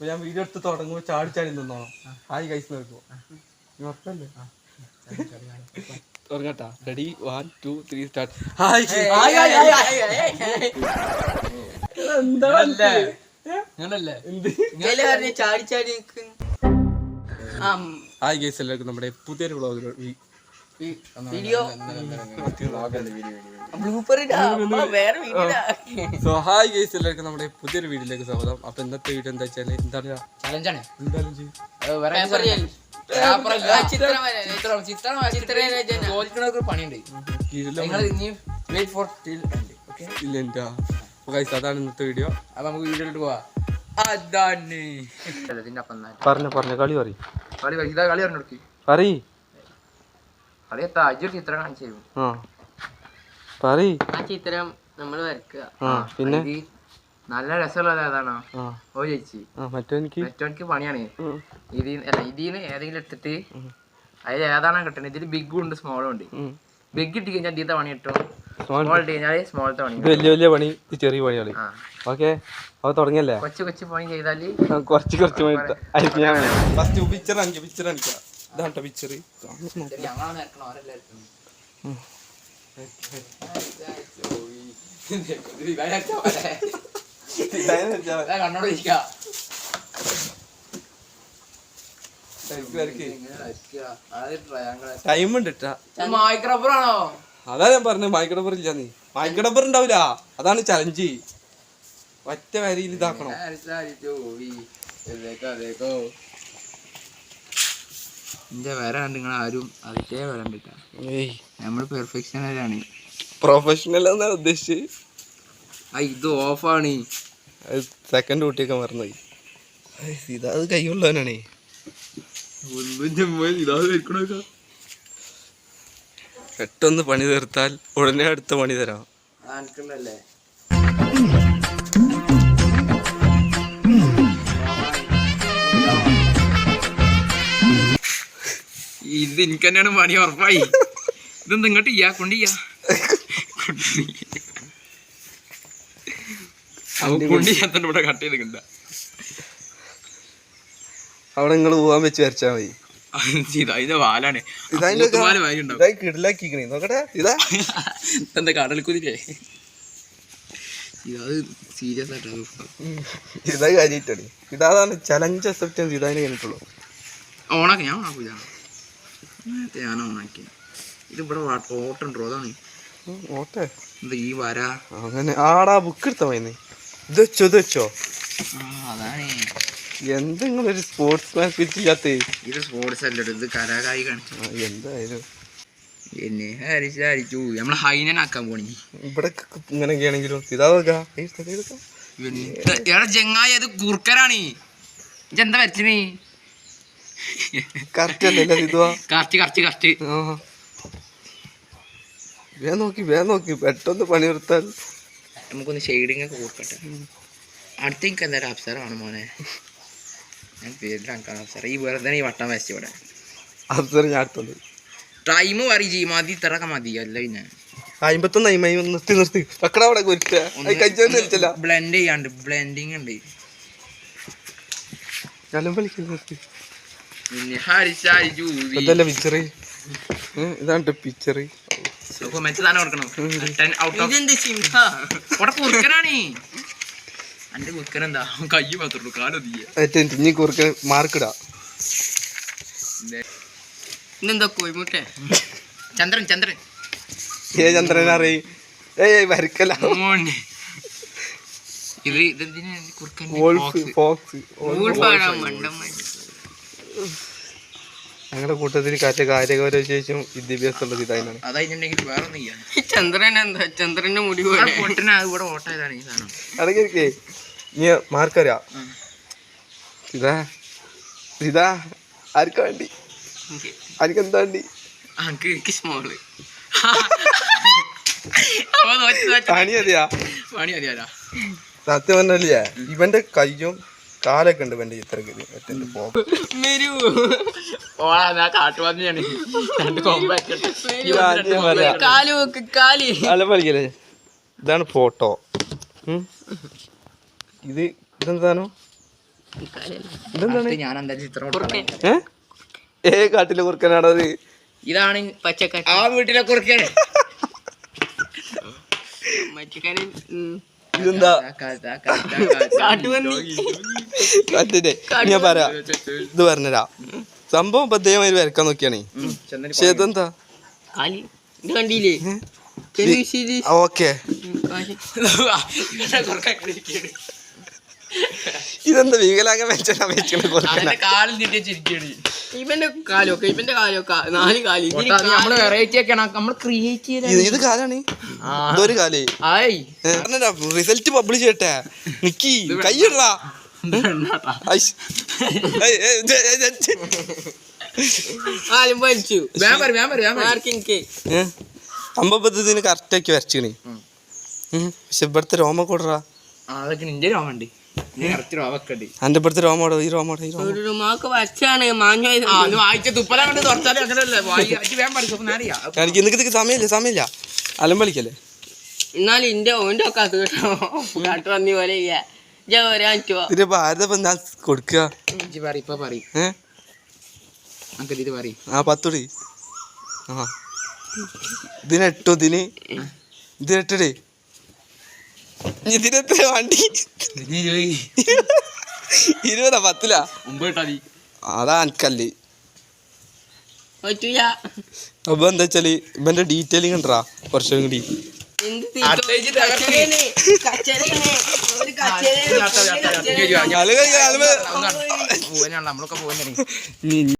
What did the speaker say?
അപ്പൊ ഞാൻ വീഡിയോ എടുത്ത് തുടങ്ങുമ്പോ ചാടി ചാടി നിന്നോളാം. ഹായ് കൈസ് നോക്കുമോ ഉറപ്പല്ലേ തുടങ്ങട്ടാ ready one two three start hi എന്താ അങ്ങനല്ലേ എന്ത്? ചാടി ചാടി നിൽക്കുന്നു ഹായ് ഗൈസ് എല്ലാവർക്കും നമ്മുടെ പുതിയൊരു വ്ളോഗ് വീഡിയോ ബ്ലൂപ്പർ വേറെ വീഡിയോ സോ ഹായ് ഗൈസ് എല്ലാവർക്കും നമ്മുടെ പുതിയൊരു വീഡിയോയിലേക്ക് സ്വാഗതം. അപ്പൊ ഇന്നത്തെ വീഡിയോ എന്താ വെച്ചാൽ എന്താണ് ചലഞ്ചാണ് അതാണ് ഇന്നത്തെ വീഡിയോ അപ്പൊ നമുക്ക് വീഡിയോയിലോട്ട് പോവാ. അതാണ്. പറഞ്ഞു പറഞ്ഞ കളി പറയും. കളി കളി ഇതാ കളി പറഞ്ഞു പറ കളി താജൊരു ചിത്രം കാണിച്ചു തരും. ആ. ആ ചിത്രം നമ്മൾ വരക്കുക. ആ പിന്നെ? ഇത് നല്ല രസമുള്ളത് ഏതാണോ? ഓ ചേച്ചി. മറ്റോനിക്ക് മറ്റവർക്ക് പണിയാണ്. ഇതിൽ അല്ല ഇതിന്ന് ഏതെങ്കിലും എടുത്തിട്ട് അതിൽ ഏതാണോ കിട്ടുന്നത് ഇതിൽ ബിഗും ഉണ്ട് സ്മോളും ഉണ്ട്. ബിഗ് ഇട്ട് കഴിഞ്ഞാൽ ഇതിത്തെ പണി കിട്ടും. സ്മോൾ ഇട്ട് കഴിഞ്ഞാൽ സ്മോളത്തെ പണി ഇത് വലിയ വലിയ പണി ഇത് ചെറിയ പണികളി. ആ. ഓക്കെ അപ്പൊ തുടങ്ങിയല്ലേ? കൊച്ചു കൊച്ചു പണി ചെയ്താൽ കുറച്ച് കുറച്ച് ആയിരിക്കും ഞാൻ ഫസ്റ്റ് പിക്ചർ കാണിക്കാം പിക്ചർ കാണിക്കാം. ഇതാട്ടോ പിക്ചർ ടൈം ഉണ്ട് അതാ ഞാൻ പറഞ്ഞത് മൈക്കടബർ ഇല്ല നീ. മൈക്കടബർ ഉണ്ടാവില്ല. അതാണ് ചലഞ്ച് ഒറ്റ വരിയിൽ ഇതാക്കണം. എന്റെ വര കണ്ട് നിങ്ങൾ ആരും അതിട്ടേ വരണ്ടിട്ടാ നമ്മൾ പെർഫെക്ഷനറാണ് പ്രൊഫഷണൽ എന്നാ ഉദ്ദേശിച്ച്? ആ ഇത് ഓഫാണ്. സെക്കൻഡ് കുട്ടിയൊക്കെ മറന്നുപോയി. ഏയ്, ഇതാ അത് കൈയുള്ളവനാണേ. പെട്ടെന്ന് പണി തീർത്താൽ ഉടനെ അടുത്ത പണി തരാം. അനക്കണ്ടല്ലേ? ഇത് എനിക്ക് തന്നെയാണ് പണി ഉറപ്പായി. ഇത് ഇങ്ങോട്ട് ചെയ്യാ കൊണ്ട് ചെയ്യാ കൊണ്ട് ചെയ്യാത്തന്നെ ഇവിടെ കട്ട് ചെയ്ത് അവിടെ നിങ്ങൾ പോവാൻ വെച്ച് വരച്ചാ മതി. വാലാണ്. കിടിലാക്കിക്കണേ നോക്കട്ടെ ഇതാ. എന്താ കടൽ കുതിരേ ഇതാ സീരിയസ് ആയിട്ട് ഇതാ കാര്യമായിട്ടാണ് ഇതാണ് ചലഞ്ച് അക്സെപ്റ്റൻസ് ഇതായി കഴിഞ്ഞിട്ടുള്ളൂ. ഓണാക്കി ഞാൻ ഓണാക്കൂല നേരത്തെ ഞാൻ ഓണാക്കി ഇത് ഇവിടെ ഓട്ടുണ്ടോ അതാണ് ഓട്ടെ എന്താ ഈ വര. അങ്ങനെ. ആടാ ബുക്ക് എടുത്താ മതി ഇത് വെച്ചോ ഇത് വെച്ചോ? അതാണ്. എന്തെങ്കിലും സ്പോർട്സ് മാൻ പിടിച്ചില്ലാത്ത ഇത് സ്പോർട്സ് അല്ല ഇത് കലാകായി കാണിച്ചു എന്തായാലും. എന്നെ ഹരിച്ചു ഹരിച്ചു നമ്മളെ ഹൈനനാക്കാൻ പോണി. ഇവിടെ ഇങ്ങനെയൊക്കെ ആണെങ്കിലും ഇതാ നോക്കാം ജങ്ങായി അത് കുർക്കരാണ് ഇതെന്താ വരച്ചിന് കറക്റ്റ് അല്ലല്ലോ ഇതുവാ വേ നോക്കി വേ നോക്കി. പെട്ടെന്ന് പണി നിർത്താൻ നമുക്കൊന്ന് ഷെയ്ഡിങ് ഒക്കെ കൊടുക്കട്ടെ. അടുത്ത എനിക്ക് എന്തായാലും അപ്സരമാണ് മോനെ. ഞാൻ ഈ വെറുതെ ഈ വട്ടം വെച്ച് ഇവിടെ. അവസരം ഞാൻ അടുത്തുണ്ട് ടൈം പറയും ജി മതി ഇത്രയൊക്കെ മതി. അല്ല പിന്നെ അമ്പത്തൊന്ന് അയിമായി നിർത്തി നിർത്തി. വെക്കട അവിടെ കുരിച്ച കഴിച്ചാൽ നിൽച്ചല്ല ബ്ലെൻഡ് ചെയ്യാണ്ട് ബ്ലെൻഡിങ് ഉണ്ട്. വിളിക്കുന്നു നിർത്തി. ഇതല്ല പിക്ചർ ഇതാണ് പിക്ചർ മെച്ച തന്നെ കൊടുക്കണം? ടെൻ ഔട്ട് ഓഫ് ഇതെന്ത് സിംഹ ഇവിടെ കുറുക്കനാണ്. എന്റെ കുറുക്കൻ മാർക്കിടാ ഇന്നെന്താ കോയിമുട്ട ചന്ദ്രൻ ചന്ദ്രൻ. ഏ ചന്ദ്രൻ അറിയും ഏയ് വരക്കല. ഇത് ഇതെന്തിനാ കുറുക്കൻ ഫോക്സ് ഫോക്സ് മണ്ടന്മാർ ഞങ്ങളുടെ കൂട്ടത്തിൽ കാറ്റ കാര്യഗൗരവ ശേഷം വിദ്യാഭ്യാസമുള്ളത് ഇതായിരുന്നു അതായിട്ടുണ്ടെങ്കിൽ വേറെ ഒന്നും ചെയ്യാൻ ചന്ദ്രൻ എന്താ? ചന്ദ്രന്റെ മുടി പോലെ. പൊട്ടന ഇവിടെ ഓട്ടായതാണ് ഈ സാധനം? അടങ്ങിയിരിക്കേ നീ മാർക്കറിയാ. ഇതാ. ഇതാ. ആർക്കാ വേണ്ടി? ആർക്കെന്താ വേണ്ടി? എനിക്ക് സ്മോൾ. പണി അറിയാ പണി അറിയാ സത്യം പറഞ്ഞല്ലേ ഇവന്റെ കയ്യും കാലൊക്കെ ഉണ്ട് ഇവന്റെ ചിത്രക്ക് ഇതാണ് ഫോട്ടോ ഇത് ഇതെന്താണോ? ഇതെന്താണ്? ഞാൻ എന്താ ചിത്രം. ഏ? കാട്ടിലെ കുറുക്കനാണത് ഇതാണ് പച്ചക്കറി. ആ വീട്ടിലെ കുറുക്കൻ. പച്ചക്കറി. ഇതെന്താ? കാട്ടുപന്നി. മറ്റേ ഞാൻ പറയാ. ഇത് പറഞ്ഞരാ സംഭവം ഇപ്പൊ ഇതേമാതിരി വരക്കാൻ നോക്കിയാണേ. പക്ഷെ ഇതെന്താ? കണ്ടില്ലേ? ഓക്കെ. ഇതെന്താ വികലാംഗ വെച്ചാ വെച്ചിട്ട് കുറുക്കന? കാലിൽ തിരിച്ചിരിക്കണ് ഇവന്റെ കാലൊക്കെ ഇവന്റെ കാലൊക്കെ. നാല് കാലി. ഇതിന് നമ്മൾ വെറൈറ്റി ഒക്കെയാണ്. നമ്മൾ ക്രിയേറ്റ് ചെയ്ത ഇത് കാലാണ്. ഇതൊരു കാലേ. റിസൾട്ട് പബ്ലിഷ് ചെയ്യട്ടെ. നിക്കി കൈയിടറാ ഐസ്. ഏയ്, ഏയ്, ഇത്, ഇത്, ഇത്. കാലും വലിച്ചു വേഗം വരും വേഗം വരും വേഗം വരും. ആർക്കെനിക്ക് ഏ? അമ്പപ്പത്തിന് കറക്റ്റ് ആക്കി വരച്ചിക്കണേ. പക്ഷെ ഇവിടുത്തെ രോമ കൂടറാ അതൊക്കെ നിന്റെ രോമുണ്ട്. എന്റെ ഇവിടുത്തെ രോമോടോ ഈ രോമോടോ ഈ എനിക്ക് സമയമില്ല സമയമില്ല. അലമ്പളിക്കല്ലേ എന്നാലും ഇന്റെ ഓന്റെ ഒക്കെ അത് കേട്ടോ. കാട്ടുപന്നി പോലെ ചെയ്യാ. ഇജ്ജ് വരാൻ പറ്റുമോ ഇതിപ്പോ ആരുടെ ഇപ്പൊ ഞാൻ കൊടുക്കുക ഇജ്ജ് പറ ഇപ്പൊ പറ. ഏ? അങ്കിൾ ഇത് പറ. ആ പത്തുടി. ആ. ഇതിന് എട്ടോ ഇതിന് ഇതിന് എട്ടടി. ഇതിനെത്ര വണ്ടി? ഇരുപതാ. പത്തിലാ? അതാ എനിക്കല്ലേ അപ്പൊ എന്താ വെച്ചാൽ ഇവന്റെ ഡീറ്റെയിലിംഗ് ഉണ്ടാ കുറച്ചും കൂടി നമ്മളൊക്കെ പോകുന്നതാണ്